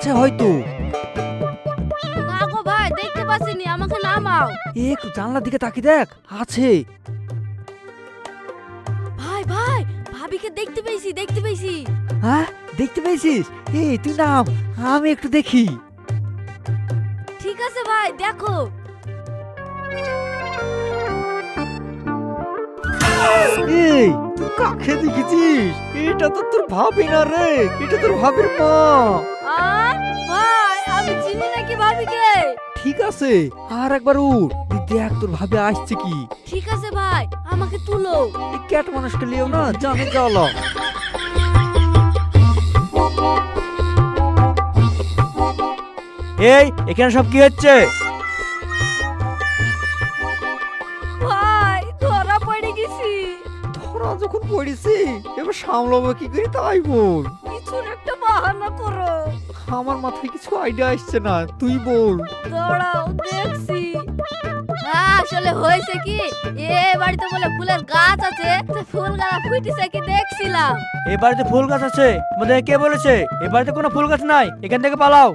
আছে হয়তো। না গো ভাই দেখতে পাচ্ছিনি আমাকে নামাও। একটু জানলার দিকে তাকিয়ে দেখ আছে। ভাই ভাই ভাবিকে দেখতে পেয়েছি দেখতে পেয়েছি। হ্যাঁ দেখতে পেয়েছিস? এই তুই নাম আমি একটু দেখি। ঠিক আছে ভাই দেখো। এই তুই কাকে দেখেছিস? এটা তো তোর ভাবি না রে এটা তোর ভাবির মা। আর? ভাই আমি চিনি নাকি ভাবিকে? ঠিক আছে আর একবার উঠ তুই দেখ তোর ভাবি আসছে কি। ঠিক আছে ভাই আমাকে তুলো। এই ক্যাট মানুষকে লিও না জানে চলো এই এখানে সব কি হচ্ছে? সামলাবো কি করে? তাই বল। কিছু একটা বাহানা করো। আমার মাথায় কিছু আইডিয়া আসছে না তুই বল। দাঁড়াও দেখছি। হ্যাঁ আসলে হয়েছে কি? এ বাড়িতে বলে ফুলের গাছ আছে ফুল গাছ ফুটেছে কি দেখছিলাম। এ বাড়িতে ফুল গাছ আছে? মানে কে বলেছে? এ বাড়িতে কোনো ফুল গাছ নাই এখান থেকে পালাও।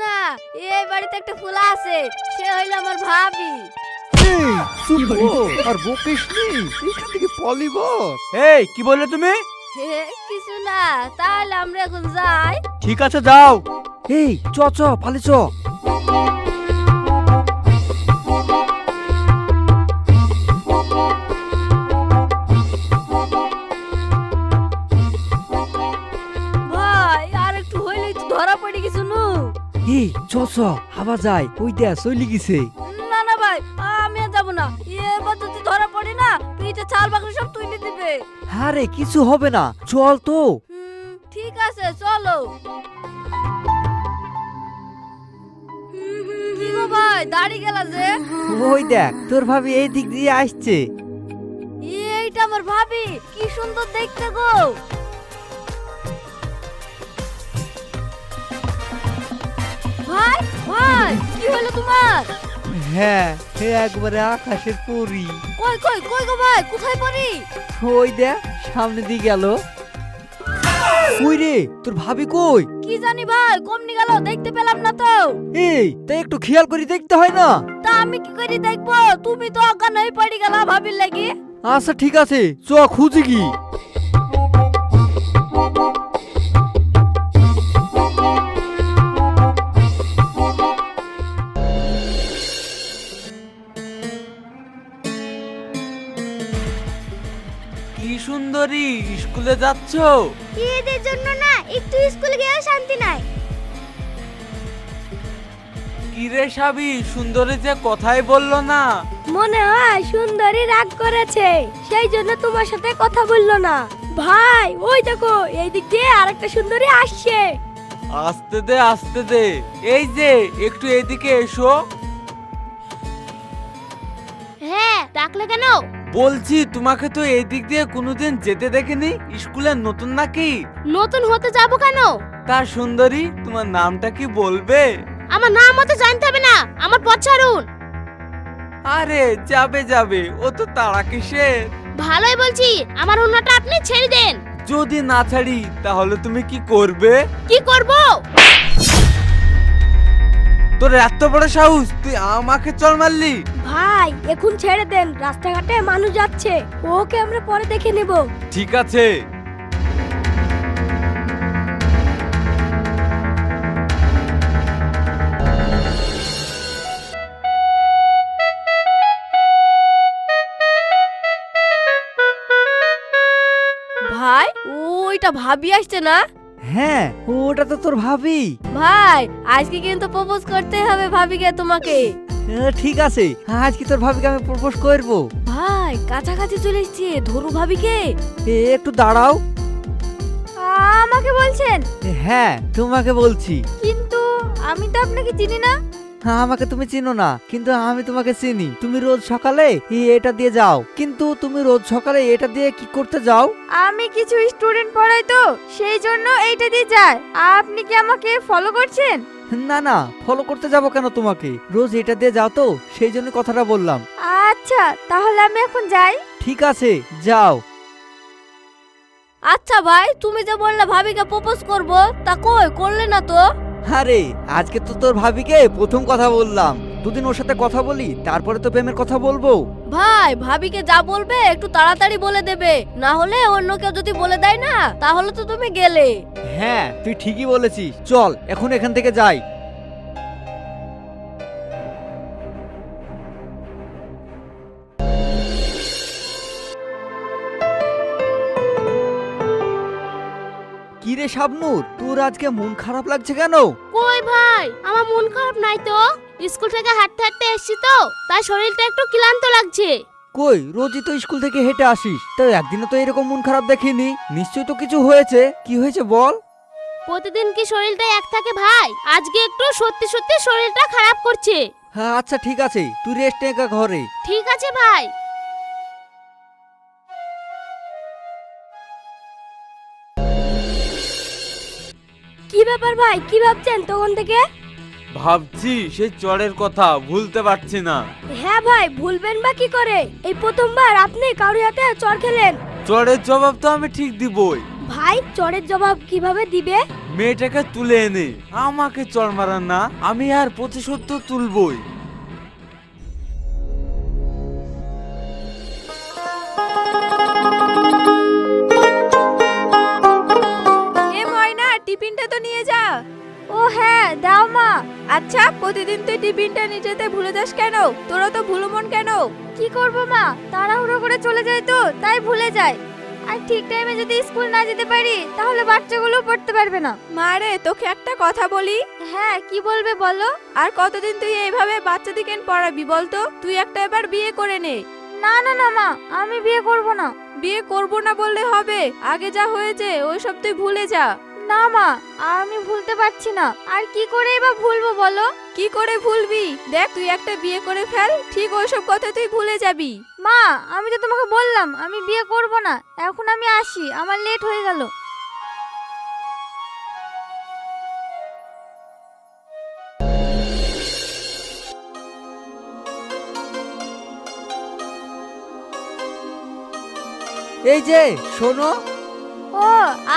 না এই বাড়িতে একটা ফুল আছে সে হইল আমার ভাবি। আর বকিস নি এখান থেকে পলিব। এই কি বললে তুমি? কিছু না তাহলে আমরা এখন যাই। ঠিক আছে যাও। এই চ চ পালি চ। ভাই আর একটু ধরা পড়ে গেছো নু। এই চ চ হাবা যায়। ওই দেখ চলি গেছে। আরে কিছু হবে না। চল তো। হুম, ঠিক আছে চলো। কি গো ভাই দাড়ি গেলা যে। ওই দেখ তোর ভাবি এই দিক দিয়ে আসছে। এইটা আমার ভাবি কি সুন্দর দেখতে গো। ভাই ভাই কি হলো তোমার? হ্যাঁ হে একবারে আকাশের পরি। কই কই কই গো ভাই কোথায় পড়ি? ওই দেখ সামনে দিয়ে গেল। ওই রে? তোর ভাবি কই? কি জানি ভাই কমনি গেল দেখতে পেলাম না তো। এই তাই একটু খেয়াল করে দেখতে হয় না? তা আমি কি করে দেখব? তুমি তো অজ্ঞান হয়ে পড়ে গেলা ভাবির লাগি। আচ্ছা ঠিক আছে চ খুঁজি কি? কি সুন্দরী স্কুলে যাচ্ছ? এদের জন্য না একটু স্কুল গিয়েও শান্তি নাই। কিরে সাবি সুন্দরী যে কথাই বলল না। মনে হয় সুন্দরী রাগ করেছে সেই জন্য তোমার সাথে কথা বলল না। ভাই ওই দেখো এই দিক দিয়ে আরেকটা সুন্দরী আসছে। আসতে দে আসতে দে। এই যে একটু এদিকে এসো। হ্যাঁ ডাকলে কেন? বলছি তোমাকে তো এই দিক দিয়ে কোনোদিন যেতে দেখিনি। স্কুলে নতুন নাকি? নতুন হতে যাব কেন? তার সুন্দরী তোমার নামটা কি বলবে? আমার নাম অত জানতে হবে না। আমার পথ ছাড়ুন। আরে যাবে যাবে। ও তো তারা কিসের? ভালোই বলছি। আমার অন্যটা আপনি ছেড়ে দেন। যদি না ছাড়ি তাহলে তুমি কি করবে? কি করব? তোর এত বড় সাহস তুই আমাকে চল মারলি। ভাই এখন ছেড়ে দেন রাস্তাঘাটে মানুষ যাচ্ছে ওকে আমরা পরে দেখে নেব। ঠিক আছে। ভাই ওইটা ভাবি আসছে না? হ্যাঁ ওটা তো তোর ভাবি। ভাই আজকে কিন্তু প্রপোজ করতে হবে ভাবিকে তোমাকে। এ, ঠিক আছে। আজকে তোর ভাবিকে আমি প্রপোজ করব। ভাই কাছাকাছি চলে এসেছি ধরু ভাবিকে। এ, একটু দাঁড়াও। আমাকে বলছেন? হ্যাঁ তোমাকে বলছি। কিন্তু আমি তো আপনাকে চিনি না। হ্যাঁ, আমাকে তুমি চিনো না কিন্তু আমি তোমাকে চিনি। তুমি রোজ সকালে এই এটা দিয়ে যাও। কিন্তু তুমি রোজ সকালে এটা দিয়ে কি করতে যাও? আমি কিছু স্টুডেন্ট পড়াই তো সেই জন্য এইটা দিয়ে যায়। আপনি কি আমাকে ফলো করছেন? না না ফলো করতে যাব কেন তোমাকে? রোজ এটা দিয়ে যাও তো সেই জন্য কথাটা বললাম। আচ্ছা তাহলে আমি এখন যাই। ঠিক আছে যাও। আচ্ছা ভাই তুমি যে বললে ভাবিকে প্রপোজ করব তা কই? করলে না তো? আরে আজকে তো তোর ভাবিকে প্রথম কথা বললাম। দুদিন ওর সাথে কথা বলি তারপরে তো প্রেমের কথা বলব। ভাই ভাবিকে যা বলবে একটু তাড়াতাড়ি বলে দেবে। না হলে অন্য কেউ যদি বলে দেয় না তাহলে তো তুমি গেলে। হ্যাঁ তুই ঠিকই বলেছিস। চল এখন এখান থেকে যাই। শাবনুর তোর আজকে মন খারাপ লাগছে কেন? কই ভাই? আমার মন খারাপ নাই তো। স্কুল থেকে হাঁটতে হাঁটতে এসেছি তো তাই শরীরটা একটু ক্লান্ত লাগছে। কই রোজই তো স্কুল থেকে হেঁটে আসিস। তো একদিনও তো এরকম মন খারাপ দেখিনি। নিশ্চয়ই তো কিছু হয়েছে। কি হয়েছে বল? প্রতিদিন কি শরীরটা এক থাকে ভাই? আজকে একটু সত্যি সত্যি শরীরটা খারাপ করছে। হ্যাঁ আচ্ছা ঠিক আছে। তুই রেস্ট নে একা ঘরে। ঠিক আছে ভাই। ব্যাপার ভাই? কি ভাবছেন তখন থেকে? ভাবছি সেই চরের কথা ভুলতে পারছি না। হ্যাঁ ভাই ভুলবেন বা কি করে? এই প্রথমবার আপনি কারও হাতে চর খেলেন। চরের জবাব তো আমি ঠিক দিবই। ভাই চরের জবাব কীভাবে দিবে? মেয়েটাকে তুলে এনে আমাকে চর মারান না আমি আর প্রতিশোধ তো তুলবই। টিফিনটা তো নিয়ে যা। ও হ্যাঁ দাও মা। আচ্ছা প্রতিদিন তুই টিফিনটা নিয়ে যেতে ভুলে যাস কেন? তোরা তো ভুলো মন কেন? কি করব মা? তাড়াহুড়ো করে চলে যায় তো তাই ভুলে যায় আর ঠিক টাইমে যদি স্কুল না যেতে পারি তাহলে বাচ্চাগুলো পড়তে পারবে না। মা রে তোকে একটা কথা বলি। হ্যাঁ কি বলবে বলো? আর কতদিন তুই এইভাবে বাচ্চাদিকে পড়াবি বলতো তুই একটা এবার বিয়ে করে নে। না না না মা আমি বিয়ে করব না। বিয়ে করব না বললে হবে। আগে যা হয়েছে ওইসব তুই ভুলে যা। না মা আমি ভুলতে পারছি না। আর কি করে বা ভুলবো বলো? কি করে ভুলবি? দেখ তুই একটা বিয়ে করে ফেল ঠিক ওইসব কথা তুই ভুলে যাবি। মা আমি তো তোমাকে বললাম আমি বিয়ে করব না। এখন আমি আসি আমার লেট হয়ে গেল। এই যে শোনো। ও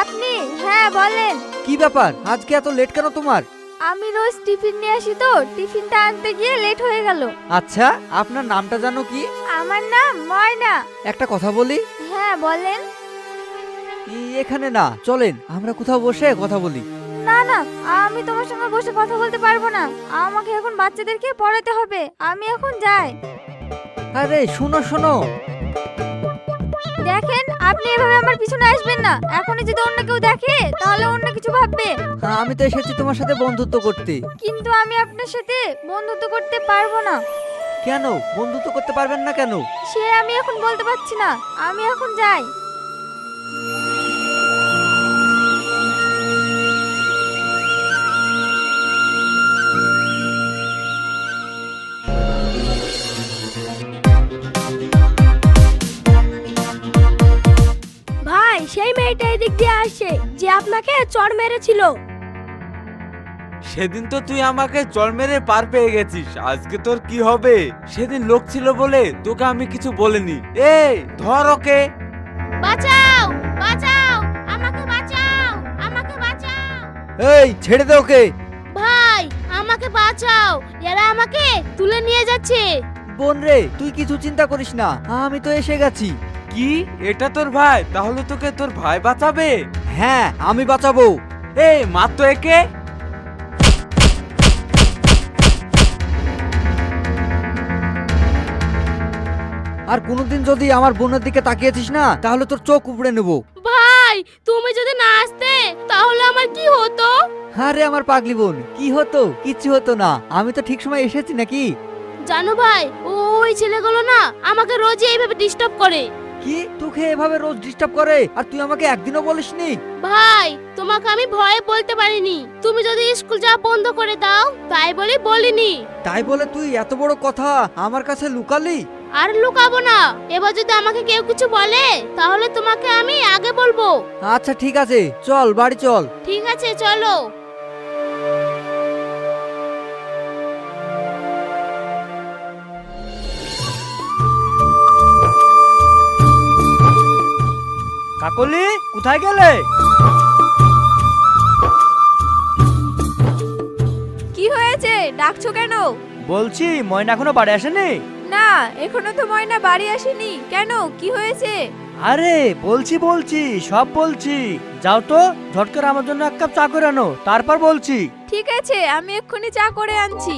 আপনি হ্যাঁ বলেন। কি ব্যাপার? আজকে এত লেট কেন তোমার? আমি রোজ টিফিন নিয়ে আসি তো টিফিনটা আনতে গিয়ে লেট হয়ে গেল। আচ্ছা আপনার নামটা জানো কি? আমার নাম ময়না। একটা কথা বলি? হ্যাঁ বলেন। এখানে না চলেন আমরা কোথাও বসে কথা বলি। না না আমি তোমার সঙ্গে বসে কথা বলতে পারব না। আমাকে এখন বাচ্চাদেরকে পড়াতে হবে আমি এখন যাই। আরে শোনো শোনো। দেখেন আপনি এভাবে আমার পিছনে আসবেন না। এখনই যদি অন্য কেউ দেখে তাহলে অন্য কিছু ভাববে। আমি তো এসেছি তোমার সাথে বন্ধুত্ব করতে। কিন্তু আমি আপনার সাথে বন্ধুত্ব করতে পারব না। কেন? বন্ধুত্ব করতে পারবেন না কেন? সে আমি এখন বলতে পারছি না। আমি এখন যাই। আপনাকে চড় মেরেছিল। সেদিন তো তুই আমাকে চর মেরে পার পেয়ে গেছিস আজকে তোর কি হবে? সেদিন লোক ছিল বলে তোকে আমি কিছু বলিনি। এই ধর ওকে। বাঁচাও বাঁচাও আমাকে বাঁচাও আমাকে বাঁচাও। এই ছেড়ে দে ওকে। ভাই আমাকে বাঁচাও এরা আমাকে তুলে নিয়ে যাচ্ছে। বোন রে তুই কিছু চিন্তা করিস না আমি তো এসে গেছি। কি? এটা তোর ভাই? তাহলে তোকে তোর ভাই বাঁচাবে? হ্যাঁ আমি বাঁচাবো। এই তো একে? আর কোনোদিন যদি আমার বোনের দিকে তাকিয়েছিস না তাহলে তোর চোখ উপড়ে নেব। ভাই তুমি যদি না আসতে তাহলে আমার কি হতো? আরে আমার পাগলি বোন কি হতো? কিছু হতো না। আমি তো ঠিক সময় এসেছি নাকি? জানো ভাই ওই ছেলেগুলো না আমাকে রোজই এইভাবে ডিস্টার্ব করে। কি? তোকে এভাবে রোজ ডিস্টার্ব করে? আর তুই আমাকে একদিনও বলিসনি? ভাই তোমাকে আমি ভয়ে বলতে পারিনি। তুমি যদি স্কুল যাওয়া বন্ধ করে দাও তাই বলে বলিনি। তাই বলে তুই এত বড় কথা আমার কাছে লুকালি? আর লুকাবো না। এবার যদি আমাকে কেউ কিছু বলে তাহলে তোমাকে আমি আগে বলব। আচ্ছা ঠিক আছে। চল বাড়ি চল। ঠিক আছে চলো। কাকলি কোথায় গেলে? কি হয়েছে? ডাকছো কেন? বলছি ময়না এখনও বাড়ি আসেনি? না এখনও তো ময়না বাড়ি আসেনি। কেন? কি হয়েছে? আরে বলছি বলছি সব বলছি। যাও তো ঝট করে আমার জন্য এক কাপ চা করে আনো তারপর বলছি। ঠিক আছে আমি এক্ষুনি চা করে আনছি।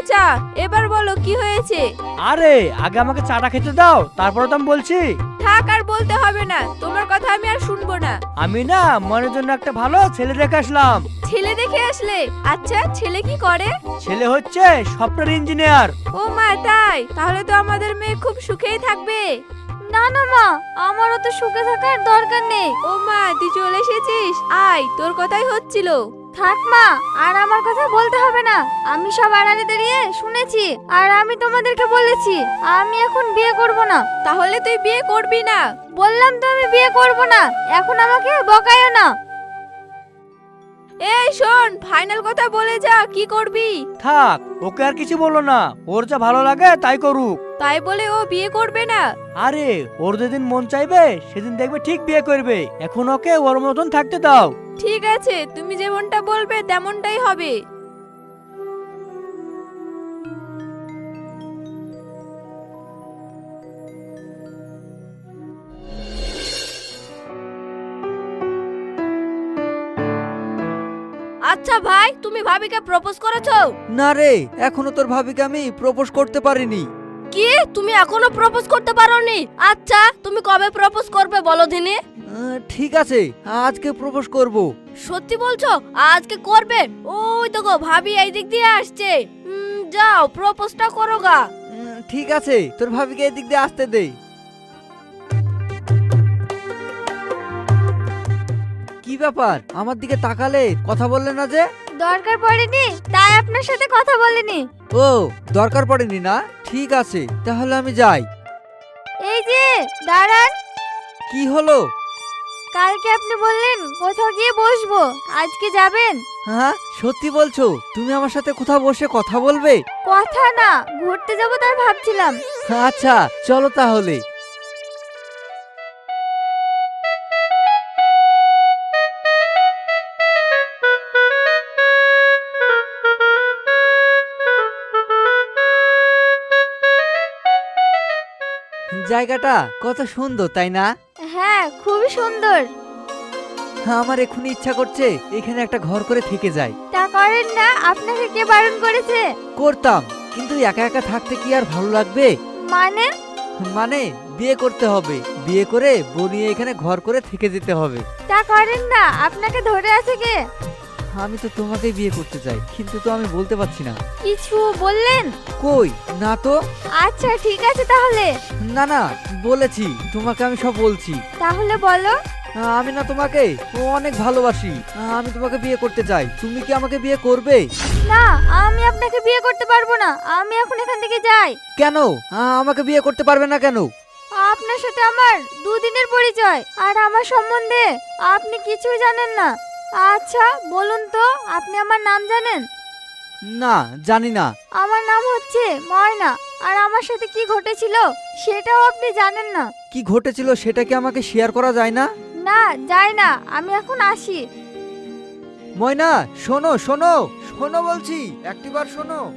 এই নাও চা এবার বলো কি হয়েছে? আরে আগে আমাকে চাটা খেতে দাও তারপরে তো আমি বলছি। থাক আর বলতে হবে না তোমার কথা আমি আর শুনব না। আমি না মনের জন্য একটা ভালো ছেলে রেখে আসলাম। ছেলে দেখে আসলে? আচ্ছা ছেলে কি করে? ছেলে হচ্ছে সফটওয়্যার ইঞ্জিনিয়ার। ও মা তাই? তাহলে তো আমাদের মেয়ে খুব সুখেই থাকবে। না না মা আমারও তো সুখে থাকার দরকার নেই। ও মা তুই চলে এসেছিস? আয় তোর কথাই হচ্ছিল। থাক মা আর আমার কথা বলতে হবে না। আমি সব আড়ালে দাঁড়িয়ে শুনেছি আর আমি তোমাদেরকে বলেছি আমি এখন বিয়ে করব না। তাহলে তুই বিয়ে করবি না। বললাম তো আমি বিয়ে করব না এখন আমাকে বকায়ও না। এই শোন ফাইনাল কথা বলে যা কি করবি? থাক ওকে আর কিছু বলো না ওর যা ভালো লাগে তাই করুক। তাই বলে ও বিয়ে করবে না? আরে ওর যেদিন মন চাইবে সেদিন দেখবে ঠিক বিয়ে করবে। এখন ওকে ওর মতন থাকতে দাও। ঠিক আছে তুমি যেমনটা বলবে তেমনটাই হবে। আচ্ছা ভাই তুমি ভাবিকে প্রপোজ করেছ? না রে এখনও তোর ভাবিকে আমি প্রপোজ করতে পারিনি। কি? তুমি এখনও প্রপোজ করতে পারোনি? আচ্ছা তুমি কবে প্রপোজ করবে বলো দিনে? ঠিক আছে আজকে প্রপোজ করব। সত্যি বলছো? আজকে করবে? ওই তো গো ভাবি এই দিক দিয়ে আসছে। উম, যাও প্রপোজটা করো গা। উম, ঠিক আছে তোর ভাবিকে এদিক দিয়ে আসতে দে। কি ব্যাপার? আমার দিকে তাকালে কথা বললে না যে? দরকার পড়েনি তাই আপনার সাথে কথা বলিনি। ও দরকার পড়েনি না? ঠিক আছে তাহলে আমি যাই। এই যে দাঁড়ান। কি হলো? কালকে আপনি বললেন কোথাও গিয়ে বসবো আজকে যাবেন? হ্যাঁ সত্যি বলছো তুমি আমার সাথে কোথাও বসে কথা বলবে? কথা না ঘুরতে যাব তাই ভাবছিলাম। আচ্ছা চলো তাহলে। জায়গাটা কত সুন্দর তাই না? হ্যাঁ খুবই সুন্দর। আমার এক্ষুনি ইচ্ছা করছে এখানে একটা ঘর করে থেকে যাই। তা করেন না আপনাকে কে বারণ করেছে? করতাম কিন্তু একা একা থাকতে কি আর ভালো লাগবে? মানে? মানে বিয়ে করতে হবে। বিয়ে করে বনিয়ে এখানে ঘর করে থেকে যেতে হবে। তা করেন না আপনাকে ধরে আছে কে? আমি তো তোমাকে বিয়ে করতে চাই কিন্তু তো আমি বলতে পারছি না। কিছু বললেন? কই? না তো? আচ্ছা ঠিক আছে তাহলে। না না বলেছি তোমাকে আমি সব বলছি। তাহলে বলো। আমি না তোমাকে অনেক ভালোবাসি। আমি তোমাকে বিয়ে করতে চাই। তুমি কি আমাকে বিয়ে করবে? না আমি আপনাকে বিয়ে করতে পারব না। আমি এখন এখান থেকে যাই। কেন? আমাকে বিয়ে করতে পারবে না কেন? আপনার সাথে আমার দুদিনের পরিচয় আর আমার সম্বন্ধে আপনি কিছুই জানেন না। আচ্ছা বলুন তো আপনি আমার নাম জানেন? না জানি না। আমার নাম হচ্ছে ময়না আর আমার সাথে কি ঘটেছিল সেটাও আপনি জানেন না। কি ঘটেছিল সেটা কি আমাকে শেয়ার করা যায় না? না যাই না আমি এখন আসি। ময়না শোনো শোনো শোনো বলছি একটিবার শোনো।